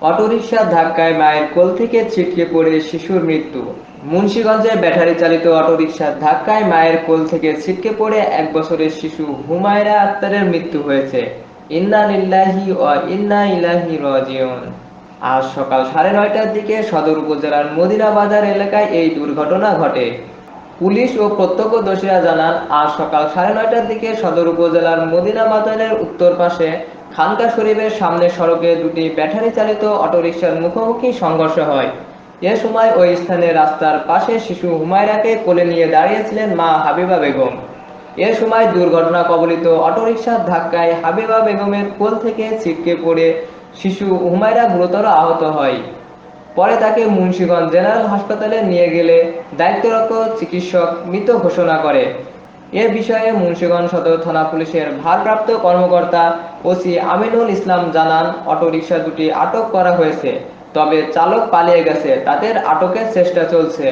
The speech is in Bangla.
অটোরিকশার ধাক্কায় মায়ের কোল থেকে ছিটকে পড়ে শিশুর মৃত্যু। মুন্সিগঞ্জে ব্যাটারি চালিত অটোরিকশার ধাক্কায় মায়ের কোল থেকে ছিটকে পড়ে এক বছরের শিশু হুমায়রা আক্তারের মৃত্যু হয়েছে। ইন্না লিল্লাহি ও ইন্না ইলাহি রাজিউন। আজ সকাল সাড়ে নয়টার দিকে সদর উপজেলার মদিনা বাজার এলাকায় এই দুর্ঘটনা ঘটে। পুলিশ ও প্রত্যক্ষদর্শীরা জানান, আজ সকাল সাড়ে নয়টার দিকে সদর উপজেলার মদিনা বাজারের উত্তর পাশে খানকা শরীফের সামনে সড়কে দুটি ব্যাটারি চালিত অটোরিকশার মুখোমুখি সংঘর্ষ হয়। এ সময় ওই স্থানে রাস্তার পাশে শিশু হুমায়রাকে কোলে নিয়ে দাঁড়িয়েছিলেন মা হাবিবা বেগম। এ সময় দুর্ঘটনা কবলিত অটোরিকশার ধাক্কায় হাবিবা বেগমের কোল থেকে ছিটকে পড়ে শিশু হুমায়রা গুরুতর আহত হয়। পরে তাকে মুন্সিগঞ্জ জেনারেল হাসপাতালে নিয়ে গেলে দায়িত্বরত চিকিৎসক মৃত ঘোষণা করে। এ বিষয়ে মুন্সিগঞ্জ সদর থানা পুলিশের ভারপ্রাপ্ত কর্মকর্তা ওসি আমিনুল ইসলাম জানান, অটোরিকশা দুটি আটক করা হয়েছে, তবে চালক পালিয়ে গেছে, তাদের আটকের চেষ্টা চলছে।